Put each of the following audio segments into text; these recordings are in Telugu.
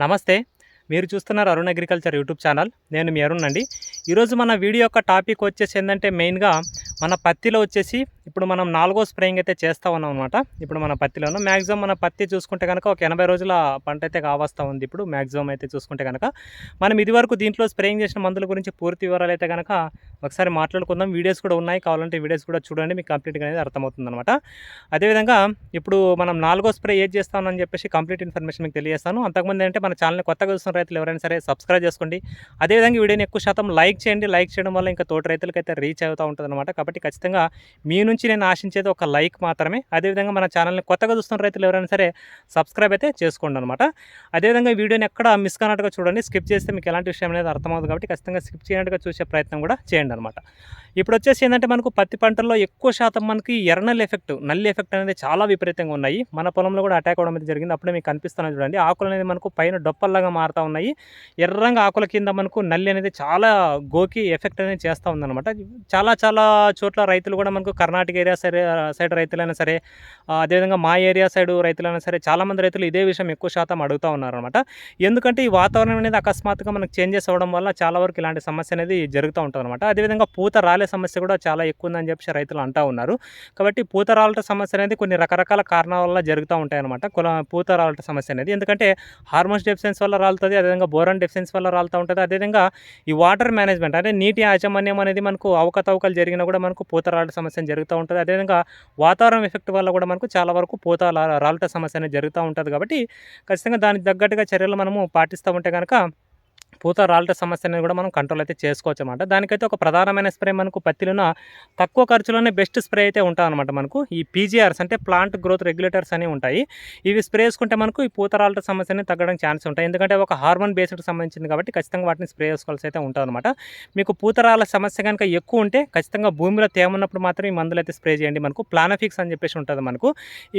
నమస్తే. మీరు చూస్తున్నారు అరుణ్ అగ్రికల్చర్ యూట్యూబ్ ఛానల్. నేను మీ అరుణ్ అండి. ఈరోజు మన వీడియో యొక్క టాపిక్ వచ్చేసి ఏంటంటే మెయిన్గా మన పత్తిలో వచ్చేసి ఇప్పుడు మనం నాలుగో స్ప్రేయింగ్ అయితే చేస్తూ ఉన్నాం అనమాట ఇప్పుడు మన పత్తిలోను. మ్యాక్సిమం మన పత్తి చూసుకుంటే కనుక ఒక ఎనభై రోజుల పంట అయితే కావస్తూ ఉంది ఇప్పుడు. మ్యాక్సిమం అయితే చూసుకుంటే కనుక మనం ఇదివరకు దీంట్లో స్ప్రేయింగ్ చేసిన మందుల గురించి పూర్తి వివరాలు అయితే కనుక ఒకసారి మాట్లాడుకుందాం. వీడియోస్ కూడా ఉన్నాయి. కావాలంటే వీడియోస్ కూడా చూడండి. మీకు కంప్లీట్గా అనేది అర్థమవుతుంది అనమాట అదేవిధంగా ఇప్పుడు మనం నాలుగో స్ప్రే ఏది చేస్తామని చెప్పేసి కంప్లీట్ ఇన్ఫర్మేషన్ మీకు తెలియజేస్తాను. అంతకుముందు అంటే మన ఛానల్ని కొత్తగా చూస్తున్న రైతులు ఎవరైనా సరే సబ్స్క్రైబ్ చేసుకోండి. అదేవిధంగా వీడియోని ఎక్కువ శాతం లైక్ చేయండి. లైక్ చేయడం వల్ల ఇంకా తోటి రైతులకి అయితే రీచ్ అవుతూ ఉంటుంది అనమాట కాబట్టి ఖచ్చితంగా మీ నుంచి నేను ఆశించేది ఒక లైక్ మాత్రమే. అదేవిధంగా మన ఛానల్ని కొత్తగా చూస్తున్న రైతులు ఎవరైనా సరే సబ్స్క్రైబ్ అయితే చేసుకోండి అనమాట అదేవిధంగా ఈ వీడియోని ఎక్కడ మిస్ కానట్టుగా చూడండి. స్కిప్ చేస్తే మీకు ఎలాంటి విషయం అనేది అర్థమవుతుంది కాబట్టి ఖచ్చితంగా స్కిప్ చేయనట్టుగా చూసే ప్రయత్నం కూడా చేయండి అనమాట ఇప్పుడు వచ్చేసి ఏంటంటే మనకు పత్తి పంటల్లో ఎక్కువ శాతం మనకి ఎర్నల్ ఎఫెక్ట్ నల్లి ఎఫెక్ట్ అనేది చాలా విపరీతంగా ఉన్నాయి. మన పొలంలో కూడా అటాక్ అవడం అయితే జరిగింది. అప్పుడే మీకు కనిపిస్తున్నాయి చూడండి. ఆకులు అనేది మనకు పైన డొప్పల్లాగా మారుతూ ఉన్నాయి. ఎర్రంగా ఆకుల కింద మనకు నల్లి అనేది చాలా గోకి ఎఫెక్ట్ అనేది చేస్తూ ఉందన్నమాట. చాలా చాలా చోట్ల రైతులు కూడా మనకు కర్ణాటక ఏరియా సరే సైడ్ రైతులైనా సరే అదేవిధంగా మా ఏరియా సైడ్ రైతులైనా సరే చాలామంది రైతులు ఇదే విషయం ఎక్కువ శాతం అడుగుతూ ఉన్నారనమాట ఎందుకంటే ఈ వాతావరణం అనేది అకస్మాత్తుగా మనకు చేంజెస్ అవ్వడం వల్ల చాలా వరకు ఇలాంటి సమస్య అనేది జరుగుతూ ఉంటుంది అనమాట అదేవిధంగా పూత రాలే సమస్య కూడా చాలా ఎక్కువ ఉందని చెప్పి రైతులు అంటూ ఉన్నారు. కాబట్టి పూత రాలట సమస్య అనేది కొన్ని రకరకాల కారణాల వల్ల జరుగుతూ ఉంటాయి అనమాట కుల పూత రాలట సమస్య అనేది. ఎందుకంటే హార్మోన్స్ డెఫిషియన్స్ వల్ల రాలుతుంది అదేవిధంగా బోరాన్ డెఫిషియన్స్ వల్ల రాలుతూ ఉంటుంది. అదేవిధంగా ఈ వాటర్ మేనేజ్మెంట్ అంటే నీటి యాజమాన్యం అనేది మనకు అవకతవకలు జరిగినా కూడా మనకు పూత రాలట సమస్య జరుగుతూ ఉంటుంది. అదేవిధంగా వాతావరణం ఎఫెక్ట్ వల్ల కూడా మనకు చాలా వరకు పోత రాలుట సమస్య అనేది జరుగుతూ ఉంటుంది కాబట్టి ఖచ్చితంగా దానికి తగ్గట్టుగా చర్యలు మనము పాటిస్తూ ఉంటే కనుక పూత రాలట సమస్య అనేది కూడా మనం కంట్రోల్ అయితే చేసుకోవచ్చు అనమాట దానికైతే ఒక ప్రధానమైన స్ప్రే మనకు పత్తిలోన తక్కువ ఖర్చులోనే బెస్ట్ స్ప్రే అయితే ఉంటుంది అనమాట మనకు. ఈ పీజీఆర్స్ అంటే ప్లాంట్ గ్రోత్ రెగ్యులేటర్స్ అనేవి ఉంటాయి. ఇవి స్ప్రే చేసుకుంటే మనకు ఈ పూత రాలట సమస్యని తగ్గడానికి ఛాన్స్ ఉంటాయి. ఎందుకంటే ఒక హార్మోన్ బేస్డ్ సంబంధించింది కాబట్టి ఖచ్చితంగా వాటిని స్ప్రే చేసుకోవాల్సి అయితే ఉంటుంది అనమాట మీకు పూతరాల సమస్య కనుక ఎక్కువ ఉంటే ఖచ్చితంగా భూమిలో తేమ ఉన్నప్పుడు మాత్రం ఈ మందులు అయితే స్ప్రే చేయండి. మనకు ప్లానఫిక్స్ అని చెప్పేసి ఉంటుంది మనకు.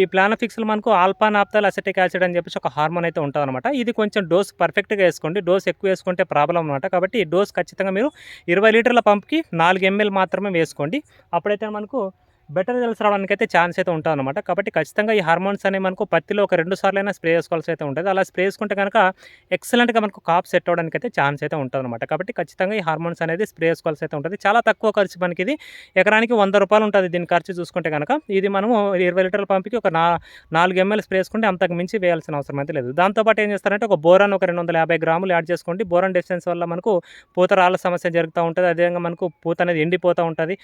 ఈ ప్లానఫిక్స్లో మనకు ఆల్పానాప్తాల్ అసెటిక్ యాసిడ్ అని చెప్పేసి ఒక హార్మోన్ అయితే ఉంటుంది అనమాట ఇది కొంచెం డోస్ పర్ఫెక్ట్గా వేసుకోండి. డోస్ ఎక్కువ వేసుకుంటే ప్రాబ్లం అనమాట కాబట్టి డోస్ ఖచ్చితంగా మీరు ఇరవై లీటర్ల పంప్కి నాలుగు ఎంఎల్ మాత్రమే వేసుకోండి. అప్పుడైతే మనకు బెటర్ రిజల్ట్స్ రావడానికి అయితే ఛాన్స్ అయితే ఉంటుంది అనమాట కాబట్టి ఖచ్చితంగా ఈ హార్మోన్స్ అనేవి మనకు పత్తిలో ఒక రెండు సార్లు అయినా స్ప్రే చేసుకోవాల్సి అయితే ఉంటుంది. అలా స్ప్రే చేసుకుంటే కనుక ఎక్సలెంట్గా మనకు కాప్ సెట్ అవ్వడానికి అయితే ఛాన్స్ అయితే ఉంటుంది అనమాట కాబట్టి ఖచ్చితంగా ఈ హార్మోన్స్ అనేది స్ప్రే చేసుకోవాల్సి అయితే ఉంటుంది. చాలా తక్కువ ఖర్చు మనకి ఇది ఎకరానికి వంద రూపాయలు ఉంటుంది దీని ఖర్చు చూసుకుంటే కనుక ఇది మనము ఇరవై లీటర్ల పంపికి ఒక నా నాలుగు ఎంఎల్ స్ప్రే చేసుకుంటే అంతకు మించి వేయాల్సిన అవసరం అయితే లేదు. దాంతోపాటు ఏం చేస్తారంటే ఒక బోరాన్ ఒక రెండు వందల యాభై గ్రాములు యాడ్ చేసుకోండి. బోరాన్ డెఫిషియన్స్ వల్ల మనకు పూత రాళ్ళ సమస్య జరుగుతూ ఉంటుంది. అదేవిధంగా మనకు పూత అనేది ఎండిపోతూ ఉంటుంది.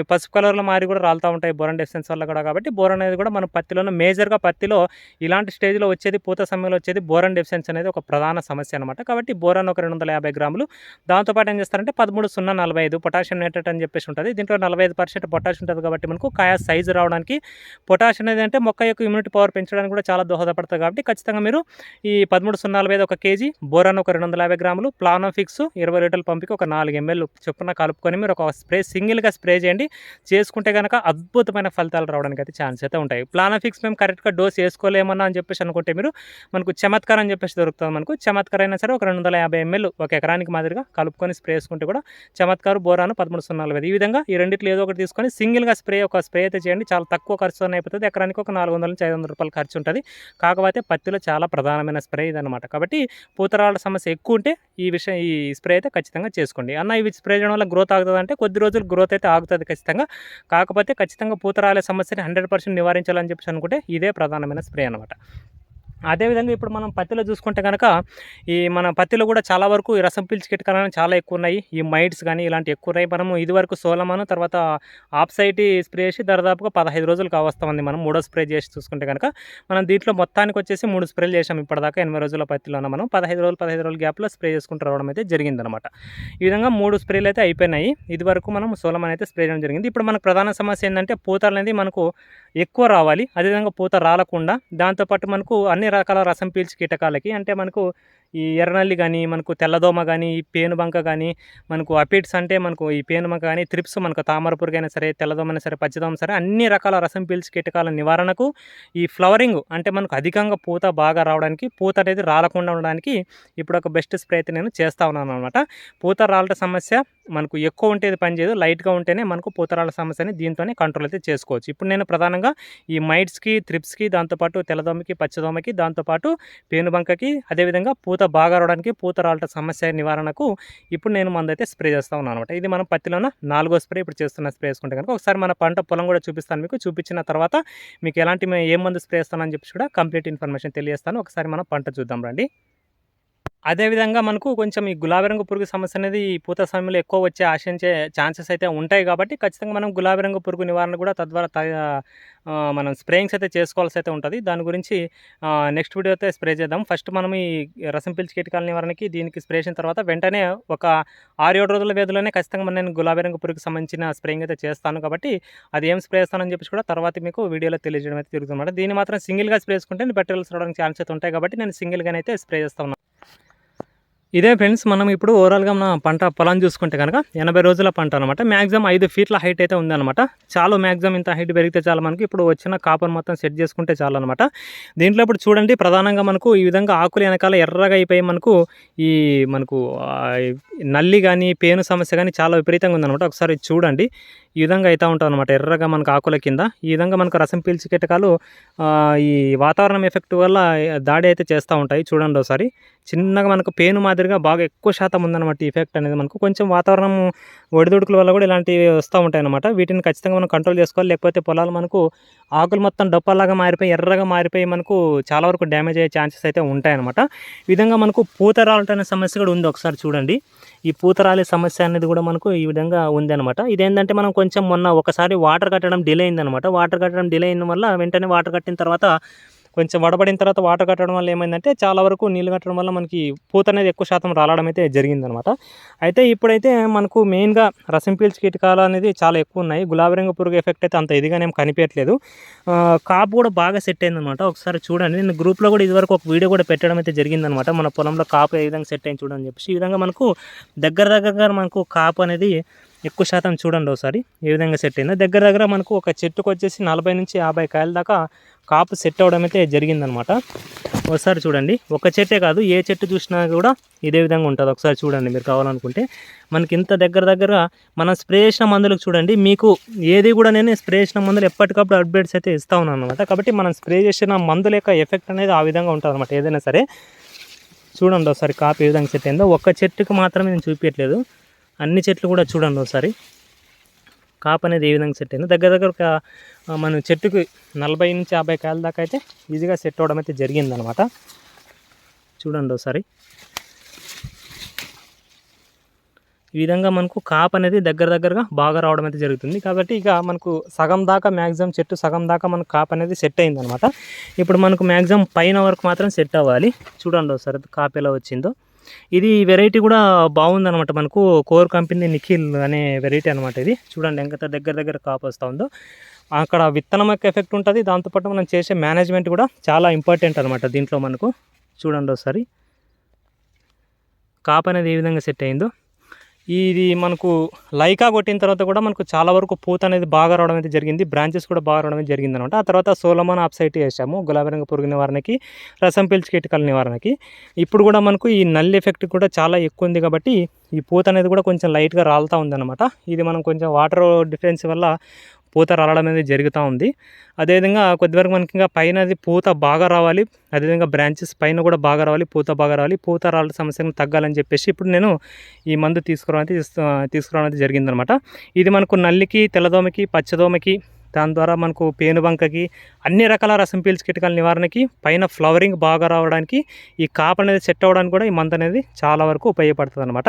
ఈ పసుపు కలర్లో మారి కూడా రాలుతూ ఉంటాయి బోరన్ డెఫిషియన్స్ వల్ల కూడా. కాబట్టి బోరన్ అనేది కూడా మనం పత్తిలోనే మేజర్గా పత్తిలో ఇలాంటి స్టేజ్లో వచ్చేది పూత సమయంలో వచ్చేది బోరన్ డెఫిషియన్స్ అనేది ఒక ప్రధాన సమస్య అనమాట కాబట్టి బోరన్ ఒక రెండు వందల యాభై గ్రాములు. దాంతోపాటు ఏం చేస్తారంటే పదమూడు సున్నా నలభై ఐదు పొటాషియం నైట్రేట్ అని చెప్పేసి ఉంటుంది. దీంట్లో నలభై ఐదు పర్సెంట్ పొటాష్ ఉంటుంది కాబట్టి మనకు కాయ సైజు రావడానికి పొటాష్ అనేది అంటే మొక్క యొక్క ఇమ్యూనిటీ పవర్ పెంచడానికి కూడా చాలా దోహదపడుతుంది కాబట్టి ఖచ్చితంగా మీరు ఈ పదమూడు సున్నా నలభై ఐదు ఒక కేజీ బోరాన్ ఒక రెండు వందల యాభై గ్రాములు ప్లానోఫిక్స్ ఇరవై లీటర్ల పంపికి ఒక నాలుగు ఎంఎల్ చొప్పున కలుపుకొని మీరు ఒక స్ప్రే సింగిల్గా స్ప్రే చేయండి. చేసుకుంటే కనుక అద్భుతమైన ఫలితాలు రావడానికి అయితే ఛాన్స్ అయితే ఉంటాయి. ప్లానోఫిక్స్ మేము కరెక్ట్గా డోస్ వేసుకోలేమన్నా అని చెప్పేసి అనుకుంటే మీరు మనకు చమత్కారం అని చెప్పేసి దొరుకుతుంది మనకు. చమత్కారం అయినా సరే ఒక రెండు వందల యాభై ఎంఎల్ ఒక ఎకరానికి మాదిరిగా కలుపుకొని స్ప్రే చేసుకుంటే కూడా చమత్కారు బోరాను పదమూడు సున్నా నలభై ఈ విధంగా ఈ రెండిట్లో ఏదో ఒకటి తీసుకొని సింగిల్గా స్ప్రే ఒక స్ప్రే అయితే చేయండి. చాలా తక్కువ ఖర్చుతో అయిపోతుంది. ఎకరానికి ఒక నాలుగు వందల నుంచి ఐదు వందల రూపాయలు ఖర్చు ఉంటుంది. కాకపోతే పత్తిలో చాలా ప్రధానమైన స్ప్రే ఇదన్నమాట. కాబట్టి పూతరాళ్ళ సమస్య ఎక్కువ ఉంటే ఈ విషయం ఈ స్ప్రే అయితే ఖచ్చితంగా చేసుకోండి. అన్న ఇవి స్ప్రే చేయడం వల్ల గ్రోత్ ఆగుతుంది అంటే కొద్ది రోజులు గ్రోత్ అయితే ఆగుతుంది ఖచ్చితంగా. కాకపోతే ఖచ్చితంగా పూతరాలే సమస్యని హండ్రెడ్ పర్సెంట్ నివారించాలని చెప్పేసి అనుకుంటే ఇదే ప్రధానమైన స్ప్రే అనమాట అదేవిధంగా ఇప్పుడు మనం పత్తిలో చూసుకుంటే కనుక ఈ మన పత్తిలో కూడా చాలా వరకు ఈ రసం పీల్చి కీటకాలు చాలా ఎక్కువ ఉన్నాయి. ఈ మైట్స్ కానీ ఇలాంటి ఎక్కువ ఉన్నాయి. మనము ఇదివరకు సోలమాను తర్వాత ఆప్సైటి స్ప్రే చేసి దాదాపుగా పదహైదు రోజులు కావస్తామంది మనం. మూడో స్ప్రే చేసి చూసుకుంటే కనుక మనం దీంట్లో మొత్తానికి వచ్చేసి మూడు స్ప్రేలు చేసాం ఇప్పటిదాకా ఎనభై రోజుల పత్తిలోన మనం. పదహైదు రోజులు పదహైదు రోజుల గ్యాప్లో స్ప్రే చేసుకుంటూ రావడం అయితే జరిగిందనమాట. ఈ విధంగా మూడు స్ప్రేలు అయితే అయిపోయినాయి. ఇదివరకు మనం సోలమాన్ అయితే స్ప్రే చేయడం జరిగింది. ఇప్పుడు మనకు ప్రధాన సమస్య ఏంటంటే పూత అనేది మనకు ఎక్కువ రావాలి. అదేవిధంగా పూత రాలకుండా దాంతోపాటు మనకు అన్ని రకాల రసం పీల్చి కీటకాలకి అంటే మనకు ఈ ఎర్రనల్లి కానీ మనకు తెల్లదోమ కానీ ఈ పేనుబంక కానీ మనకు అపిడ్స్ అంటే మనకు ఈ పేనుబంక కానీ త్రిప్స్ మనకు తామరపురికైనా సరే తెల్లదోమ అయినా సరే పచ్చదోమ సరే అన్ని రకాల రసం పీల్చి కీటకాల నివారణకు ఈ ఫ్లవరింగ్ అంటే మనకు అధికంగా పూత బాగా రావడానికి పూత అనేది రాలకుండా ఉండడానికి ఇప్పుడు ఒక బెస్ట్ స్ప్రే అయితే నేను చేస్తా ఉన్నాను అనమాట పూత రాలట సమస్య మనకు ఎక్కువ ఉంటే పనిచేయదు లైట్గా ఉంటేనే మనకు పూత రాళ్ళ సమస్యని దీంతోనే కంట్రోల్ అయితే చేసుకోవచ్చు. ఇప్పుడు నేను ప్రధానంగా ఈ మైట్స్కి త్రిప్స్కి దాంతోపాటు తెల్లదోమకి పచ్చదోమకి దాంతోపాటు పేనుబంకకి అదేవిధంగా పూత బాగా రావడానికి పూత రాలట సమస్య నివారణకు ఇప్పుడు నేను మందైతే స్ప్రే చేస్తా ఉన్నాను అనమాట ఇది మనం పత్తిలోన నాలుగో స్ప్రే ఇప్పుడు చేస్తున్న స్ప్రే వేసుకుంటే కనుక ఒకసారి మన పంట పొలం కూడా చూపిస్తాను మీకు. చూపించిన తర్వాత మీకు ఎలాంటి ఏ మందు స్ప్రే చేస్తానని చెప్పి కూడా కంప్లీట్ ఇన్ఫర్మేషన్ తెలియజేస్తాను. ఒకసారి మనం పంట చూద్దాం రండి. అదేవిధంగా మనకు కొంచెం ఈ గులాబీ రంగు పురుగు సమస్య అనేది ఈ పూత సమయంలో ఎక్కువ వచ్చే ఆశించే ఛాన్సెస్ అయితే ఉంటాయి కాబట్టి ఖచ్చితంగా మనం గులాబీ రంగు పురుగు నివారణ కూడా తద్వారా మనం స్ప్రేయింగ్స్ అయితే చేసుకోవాల్సి అయితే ఉంటుంది. దాని గురించి నెక్స్ట్ వీడియో అయితే స్ప్రే చేద్దాం. ఫస్ట్ మనం ఈ రసం పిలిచి కీటకాల నివారణకి దీనికి స్ప్రే చేసిన తర్వాత వెంటనే ఒక ఆరు ఏడు రోజుల వ్యవధిలోనే ఖచ్చితంగా మనం నేను గులాబీ రంగు పురుగుకి సంబంధించిన స్ప్రేయింగ్ అయితే చేస్తాను కాబట్టి అది ఏం స్ప్రే చేస్తానని చెప్పి కూడా తర్వాత మీకు వీడియోలో తెలియజేయడం అయితే తిరుగుతుందన్నమాట దీన్ని మాత్రం సింగిల్గా స్ప్రే చేసుకుంటే బెటర్స్ రావడానికి ఛాన్స్ అయితే ఉంటాయి కాబట్టి నేను సింగిల్గానే అయితే స్ప్రే చేస్తాను ఇదే ఫ్రెండ్స్ మనం ఇప్పుడు ఓవరాల్గా మన పంట పొలం చూసుకుంటే కనుక ఎనభై రోజుల పంట అనమాట మ్యాక్సిమం ఐదు ఫీట్ల హైట్ అయితే ఉందన్నమాట. చాలు మ్యాక్సిమం ఇంత హైట్ పెరిగితే చాలా మనకి ఇప్పుడు వచ్చిన కాపర్ మొత్తం సెట్ చేసుకుంటే చాలు అనమాట దీంట్లో ఇప్పుడు చూడండి ప్రధానంగా మనకు ఈ విధంగా ఆకులు వెనకాల ఎర్రగా అయిపోయి మనకు ఈ మనకు నల్లి కానీ పేను సమస్య కానీ చాలా విపరీతంగా ఉందన్నమాట. ఒకసారి చూడండి ఈ విధంగా అవుతూ ఉంటుంది అనమాట ఎర్రగా మనకు ఆకుల కింద. ఈ విధంగా మనకు రసం పీల్చి కీటకాలు ఈ వాతావరణం ఎఫెక్ట్ వల్ల దాడి అయితే చేస్తూ ఉంటాయి చూడండి ఒకసారి. చిన్నగా మనకు పేను మాదిరి దగ్గరగా బాగా ఎక్కువ శాతం ఉందన్నమాట ఎఫెక్ట్ అనేది మనకు. కొంచెం వాతావరణం ఒడిదుడుకుల వల్ల కూడా ఇలాంటివి వస్తూ ఉంటాయి అనమాట వీటిని ఖచ్చితంగా మనం కంట్రోల్ చేసుకోవాలి. లేకపోతే పొలాలు మనకు ఆకులు మొత్తం డొప్పలాగా మారిపోయి ఎర్రగా మారిపోయి మనకు చాలా వరకు డ్యామేజ్ అయ్యే ఛాన్సెస్ అయితే ఉంటాయన్నమాట. ఈ విధంగా మనకు పూత రాలటనే సమస్య కూడా ఉంది ఒకసారి చూడండి. ఈ పూత రాలే సమస్య అనేది కూడా మనకు ఈ విధంగా ఉంది అనమాట ఇదేంటంటే మనం కొంచెం మొన్న ఒకసారి వాటర్ కట్టడం డిలే అయిందనమాట వాటర్ కట్టడం డిలే అయిన వల్ల వెంటనే వాటర్ కట్టిన తర్వాత కొంచెం వడబడిన తర్వాత వాటర్ కట్టడం వల్ల ఏమైందంటే చాలా వరకు నీళ్ళు కట్టడం వల్ల మనకి పూత అనేది ఎక్కువ శాతం రాలడం అయితే జరిగిందనమాట. అయితే ఇప్పుడైతే మనకు మెయిన్గా రసం పీల్చి కీటకాలు అనేది చాలా ఎక్కువ ఉన్నాయి. గులాబీ రంగు పురుగు ఎఫెక్ట్ అయితే అంత ఇదిగానే ఏం కనిపించట్లేదు. కాపు కూడా బాగా సెట్ అయిందనమాట. ఒకసారి చూడండి. నేను గ్రూప్లో కూడా ఇదివరకు ఒక వీడియో కూడా పెట్టడం అయితే జరిగిందనమాట. మన పొలంలో కాపు ఏ విధంగా సెట్ అయింది చూడని చెప్పేసి. ఈ విధంగా మనకు దగ్గర దగ్గరగా మనకు కాపు అనేది ఎక్కువ శాతం చూడండి ఒకసారి. ఏ విధంగా సెట్ అయిందో. దగ్గర దగ్గర మనకు ఒక చెట్టుకు వచ్చేసి నలభై నుంచి యాభై కాయల దాకా కాపు సెట్ అవడం అయితే జరిగిందనమాట. ఒకసారి చూడండి. ఒక చెట్టే కాదు ఏ చెట్టు చూసినా కూడా ఇదే విధంగా ఉంటుంది. ఒకసారి చూడండి మీరు కావాలనుకుంటే. మనకి ఇంత దగ్గర దగ్గర మనం స్ప్రే చేసిన మందులకు చూడండి. మీకు ఏది కూడా నేను స్ప్రే చేసిన మందులు ఎప్పటికప్పుడు అప్డేట్స్ అయితే ఇస్తా ఉన్నాను అనమాట కాబట్టి మనం స్ప్రే చేసిన మందుల యొక్క ఎఫెక్ట్ అనేది ఆ విధంగా ఉంటుంది అనమాట ఏదైనా సరే. చూడండి ఒకసారి కాపు ఏ విధంగా సెట్ అయిందో. ఒక్క చెట్టుకి మాత్రమే నేను చూపించట్లేదు. అన్ని చెట్లు కూడా చూడండి ఒకసారి. కాపు అనేది ఏ విధంగా సెట్ అయిందో. దగ్గర దగ్గర ఒక మన చెట్టుకి నలభై నుంచి యాభై కాయల దాకా అయితే ఈజీగా సెట్ అవడం అయితే జరిగిందనమాట. చూడండి ఒకసారి. ఈ విధంగా మనకు కాప్ అనేది దగ్గర దగ్గరగా బాగా రావడం అయితే జరుగుతుంది. కాబట్టి ఇక మనకు సగం దాకా మ్యాక్సిమం చెట్టు సగం దాకా మనకు కాప్ అనేది సెట్ అయిందనమాట. ఇప్పుడు మనకు మ్యాక్సిమం పైన వరకు మాత్రం సెట్ అవ్వాలి. చూడండి ఒకసారి కాప్ ఎలా వచ్చిందో. ఇది వెరైటీ కూడా బాగుందనమాట మనకు. కోర్ కంపెనీ నిఖిల్ అనే వెరైటీ అనమాట ఇది. చూడండి ఎంత దగ్గర దగ్గర కాపు వస్తూ ఉందో. అక్కడ విత్తనం యొక్క ఎఫెక్ట్ ఉంటుంది. దాంతోపాటు మనం చేసే మేనేజ్మెంట్ కూడా చాలా ఇంపార్టెంట్ అనమాట దీంట్లో మనకు. చూడండి ఒకసారి. కాప్ అనేది ఏ విధంగా సెట్ అయిందో. ఇది మనకు లైకా కొట్టిన తర్వాత కూడా మనకు చాలా వరకు పూత అనేది బాగా రావడం అయితే జరిగింది. బ్రాంచెస్ కూడా బాగా రావడం జరిగింది అనమాట ఆ తర్వాత సోలమాన్ ఆప్సైట్ వేసాము. గులాబీ రంగు పురుగు నివారణకి రసం పీల్చి కీటకాల నివారణకి. ఇప్పుడు కూడా మనకు ఈ నల్లి ఎఫెక్ట్ కూడా చాలా ఎక్కువ ఉంది కాబట్టి ఈ పూత అనేది కూడా కొంచెం లైట్గా రాలుతూ ఉందన్నమాట. ఇది మనం కొంచెం వాటర్ డిఫరెన్స్ వల్ల పూత రాలడం అనేది జరుగుతూ ఉంది. అదేవిధంగా కొద్దివరకు మనకి ఇంకా పైన అది పూత బాగా రావాలి. అదేవిధంగా బ్రాంచెస్ పైన కూడా బాగా రావాలి పూత బాగా రావాలి. పూత రాళ్ళ సమస్యను తగ్గాలని చెప్పేసి ఇప్పుడు నేను ఈ మందు తీసుకురావడం అయితే తీసుకురావడం అయితే జరిగిందనమాట. ఇది మనకు నల్లికి తెల్లదోమకి పచ్చదోమకి దాని ద్వారా మనకు పేనుబంకకి అన్ని రకాల రసం పీల్చి కీటకాల నివారణకి పైన ఫ్లవరింగ్ బాగా రావడానికి ఈ కాపు అనేది సెట్ అవ్వడానికి కూడా ఈ మందు అనేది చాలా వరకు ఉపయోగపడుతుంది అనమాట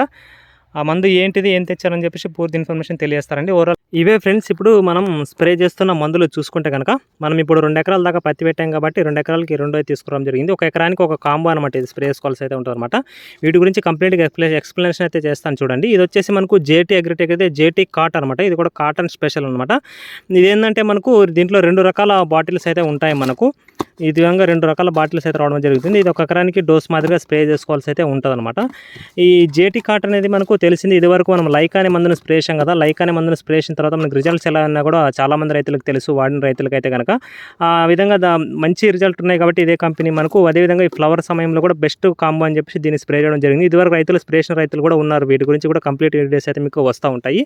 ఆ మందు ఏంటిది ఏం తెచ్చారని చెప్పేసి పూర్తి ఇన్ఫర్మేషన్ తెలియజేస్తారండి. ఓవరాల్ ఇవే ఫ్రెండ్స్ ఇప్పుడు మనం స్ప్రే చేస్తున్న మందులు చూసుకుంటే కనుక మనం ఇప్పుడు రెండు ఎకరాల దాకా పత్తి పెట్టాం కాబట్టి రెండు ఎకరాలకి రెండు అయితే తీసుకురావడం జరిగింది. ఒక ఎకరానికి ఒక కాంబో అనమాట ఇది స్ప్రే చేసుకోవాల్సి అయితే ఉంటుంది అనమాట వీటి గురించి కంప్లీట్గా ఎక్స్ప్లె ఎక్స్ప్లెనేషన్ అయితే చేస్తాను చూడండి. ఇది వచ్చేసి మనకు జేటీ అగ్రిటెక్ అయితే జేటీ కాట్ అనమాట ఇది కూడా కాటన్ స్పెషల్ అనమాట ఇది ఏంటంటే మనకు దీంట్లో రెండు రకాల బాటిల్స్ అయితే ఉంటాయి మనకు. ఈ విధంగా రెండు రకాల బాటిల్స్ అయితే రావడం జరుగుతుంది. ఇది ఒక ఎకరానికి డోస్ మాదిరిగా స్ప్రే చేసుకోవాల్సి అయితే ఉంటుందన్నమాట. ఈ జేటీ కాట్ అనేది మనకు తెలిసింది ఇదివరకు మనం లైక్ అనే మందును స్ప్రే చేసాం కదా లైక్ అనే మందును స్ప్రే చేసిన తర్వాత మనకు రిజల్ట్స్ ఎలా ఉన్నా కూడా చాలా మంది రైతులకు తెలుసు వాడిన రైతులకు అయితే కనుక ఆ విధంగా దా మంచి రిజల్ట్ ఉన్నాయి కాబట్టి ఇదే కంపెనీ మనకు అదేవిధంగా ఈ ఫ్లవర్ సమయంలో కూడా బెస్ట్ కాంబో అని చెప్పేసి దీన్ని స్ప్రే చేయడం జరిగింది. ఇదివరకు రైతులు స్ప్రే చేసిన రైతులు కూడా ఉన్నారు. వీటి గురించి కూడా కంప్లీట్ వీడియోస్ అయితే మీకు వస్తూ ఉంటాయి.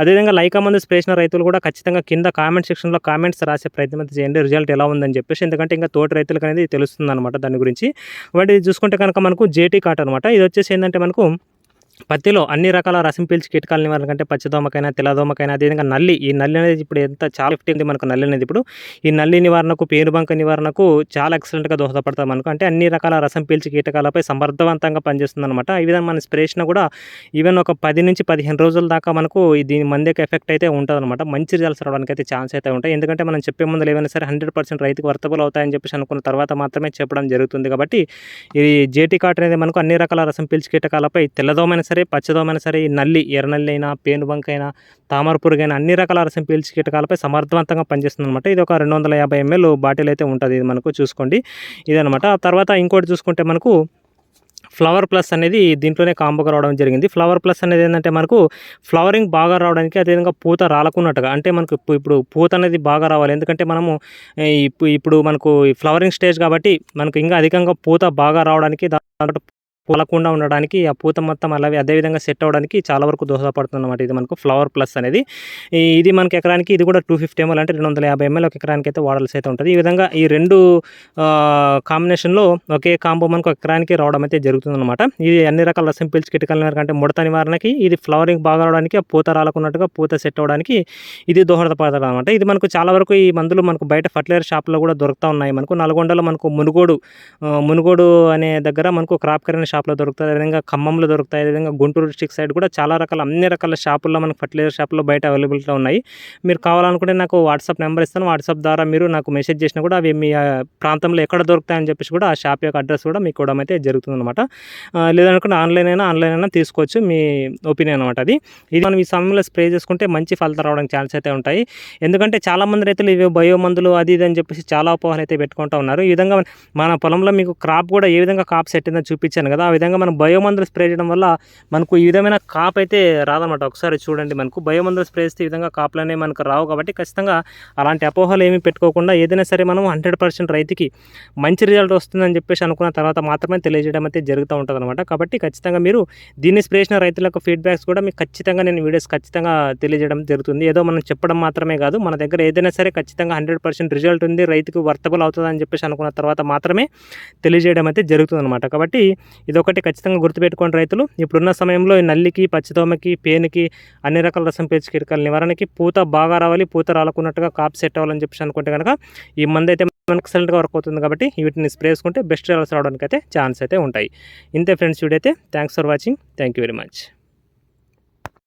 అదేవిధంగా లైకా మందు స్ప్రే చేసిన రైతులు కూడా ఖచ్చితంగా కింద కామెంట్ సెక్షన్లో కామెంట్స్ రాసే ప్రయత్నం అయితే చేయండి. రిజల్ట్ ఎలా ఉందని చెప్పేసి ఎందుకంటే ఇంకా తోటి రైతులకు అనేది తెలుస్తుంది అనమాట దాని గురించి. వాటి చూసుకుంటే కనుక మనకు జేటీ కాట్ అనమాట. ఇది వచ్చేసి ఏంటంటే మనకు పత్తిలో అన్ని రకాల రసం పీల్చి కీటకాల నివారణ కంటే పచ్చదోమకైనా తెల్లదోమకైనా అదేవిధంగా నల్లి. ఈ నల్లి అనేది ఇప్పుడు ఎంత చాలా ఎఫెక్ట్ ఉంది మనకు నల్లి అనేది ఇప్పుడు. ఈ నల్లి నివారణకు పేనుబంక నివారణకు చాలా ఎక్సలెంట్గా దోహదపడుతుంది మనకు. అంటే అన్ని రకాల రసం పీల్చి కీటకాలపై సమర్థవంతంగా పనిచేస్తుంది అనమాట ఈ విధంగా మన స్ప్రేషన్ కూడా ఈవెన్ ఒక పది నుంచి పదిహేను రోజుల దాకా మనకు దీని మందికి ఎఫెక్ట్ అయితే ఉంటుంది అనమాట మంచి రిజల్ట్స్ రావడానికి అయితే ఛాన్స్ అయితే ఉంటాయి. ఎందుకంటే మనం చెప్పే ముందు ఏమైనా సరే హండ్రెడ్ పర్సెంట్ రైతుకు వర్తబుల్ అవుతాయని చెప్పేసి అనుకున్న తర్వాత మాత్రమే చెప్పడం జరుగుతుంది కాబట్టి ఈ జేటీ కాట్ అనేది మనకు అన్ని రకాల రసం పీల్చి కీటకాలపై తెల్లదోమైన సరే పచ్చదోమైనా సరే ఈ నల్లి ఎర్రనల్లి అయినా పేనుబంక అయినా తామర అయినా అన్ని రకాల అరసం పీల్చి కీటకాలపై సమర్థవంతంగా పనిచేస్తుంది అనమాట ఇది ఒక రెండు వందల యాభై ఎంఎల్ బాటిల్ అయితే ఉంటుంది ఇది మనకు చూసుకోండి. ఇదనమాట ఆ తర్వాత ఇంకోటి చూసుకుంటే మనకు ఫ్లవర్ ప్లస్ అనేది దీంట్లోనే కాంబోగా రావడం జరిగింది. ఫ్లవర్ ప్లస్ అనేది ఏంటంటే మనకు ఫ్లవరింగ్ బాగా రావడానికి అదేవిధంగా పూత రాలకున్నట్టుగా అంటే మనకు ఇప్పుడు పూత అనేది బాగా రావాలి. ఎందుకంటే మనము ఇప్పుడు మనకు ఫ్లవరింగ్ స్టేజ్ కాబట్టి మనకు ఇంకా అధికంగా పూత బాగా రావడానికి దాంట్లో పూలకుండా ఉండడానికి ఆ పూత మొత్తం అలాగే అదేవిధంగా సెట్ అవ్వడానికి చాలా వరకు దోహదపడుతుంది అనమాట ఇది మనకు ఫ్లవర్ ప్లస్ అనేది. ఇది మనకి ఎకరానికి ఇది కూడా టూ ఫిఫ్టీ ఎంఎల్ అంటే రెండు వందల యాభై ఎంఎల్ ఒక ఎకరానికి అయితే వాడాల్సి అయితే ఉంటుంది. ఈ విధంగా ఈ రెండు కాంబినేషన్లో ఒకే కాంబో మనకు ఎకరానికి రావడం అయితే జరుగుతుంది అనమాట ఇది అన్ని రకాల రసం పీల్చి కిటకాల అంటే ముడత నివారణకి ఇది ఫ్లవరింగ్ బాగా రావడానికి ఆ పూత రాలకున్నట్టుగా పూత సెట్ అవ్వడానికి ఇది దోహదపడతారు అనమాట ఇది మనకు చాలా వరకు ఈ మందులు మనకు బయట ఫర్టిలైజర్ షాప్లో కూడా దొరుకుతూ ఉన్నాయి. మనకు నల్గొండలో మనకు మునుగోడు మునుగోడు అనే దగ్గర మనకు క్రాప్ కరీన షాప్లో దొరుకుతాయి. అదేవిధంగా ఖమ్మంలో దొరుకుతాయి. అదేవిధంగా గుంటూరు డిస్టిక్ సైడ్ కూడా చాలా రకాల అన్ని రకాల షాపుల్లో మనకు ఫర్టిలైజర్ షాపుల్లో బయట అవైలబిలిటీ ఉన్నాయి. మీరు కావాలనుకుంటే నాకు వాట్సాప్ నెంబర్ ఇస్తాను. వాట్సాప్ ద్వారా మీరు నాకు మెసేజ్ చేసినా కూడా అవి మీ ప్రాంతంలో ఎక్కడ దొరుకుతాయని చెప్పేసి కూడా ఆ షాప్ యొక్క అడ్రస్ కూడా మీకు ఇవ్వడం అయితే జరుగుతుంది అనమాట లేదనుకుంటే ఆన్లైన్ అయినా ఆన్లైన్ అయినా తీసుకోవచ్చు. మీ ఒపీనియన్ అనమాట అది. ఇది మనం ఈ సమయంలో స్ప్రే చేసుకుంటే మంచి ఫలితాలు రావడానికి ఛాన్స్ అయితే ఉంటాయి. ఎందుకంటే చాలామంది రైతులు ఇవి బయో మందులు అది ఇది అని చెప్పేసి చాలా అపోహలు అయితే పెట్టుకుంటూ ఉన్నారు. ఈ విధంగా మన పొలంలో మీకు క్రాప్ కూడా ఏ విధంగా కాప్ సెట్ అయిందో చూపించాను కదా. ఆ విధంగా మనం బయోమందులు స్ప్రే చేయడం వల్ల మనకు ఈ విధమైన కాప్ అయితే రాదనమాట ఒకసారి చూడండి మనకు. బయోమందులు స్ప్రే చేస్తే ఈ విధంగా కాపులు అనేవి మనకు రావు కాబట్టి ఖచ్చితంగా అలాంటి అపోహలు ఏమీ పెట్టుకోకుండా ఏదైనా సరే మనం హండ్రెడ్ పర్సెంట్ రైతుకి మంచి రిజల్ట్ వస్తుందని చెప్పేసి అనుకున్న తర్వాత మాత్రమే తెలియజేయడం అయితే జరుగుతూ ఉంటుంది అనమాట కాబట్టి ఖచ్చితంగా మీరు దీన్ని స్ప్రే చేసిన రైతులకు ఫీడ్బ్యాక్స్ కూడా మీకు ఖచ్చితంగా నేను వీడియోస్ ఖచ్చితంగా తెలియజేయడం జరుగుతుంది. ఏదో మనం చెప్పడం మాత్రమే కాదు మన దగ్గర ఏదైనా సరే ఖచ్చితంగా హండ్రెడ్ పర్సెంట్ రిజల్ట్ ఉంది రైతుకు వర్తబుల్ అవుతుంది అని చెప్పేసి అనుకున్న తర్వాత మాత్రమే తెలియజేయడం అయితే జరుగుతుంది అనమాట కాబట్టి ఇదొకటి ఖచ్చితంగా గుర్తుపెట్టుకోండి రైతులు. ఇప్పుడున్న సమయంలో ఈ నల్లికి పచ్చిదోమకి పేనుకి అన్ని రకాల రసం పీల్చి కీటకాల నివారణకి పూత బాగా రావాలి పూత రాలకున్నట్టుగా కాప్ సెట్ అవ్వాలని చెప్పేసి అనుకుంటే కనుక ఈ మందు అయితే మనకు ఎక్సలెంట్గా వర్క్ అవుతుంది కాబట్టి వీటిని స్ప్రే చేసుకుంటే బెస్ట్ రిజల్ట్స్ రావడానికి అయితే ఛాన్స్ అయితే ఉంటాయి. ఇంతే ఫ్రెండ్స్ వీడియో అయితే thanks for watching thank you very much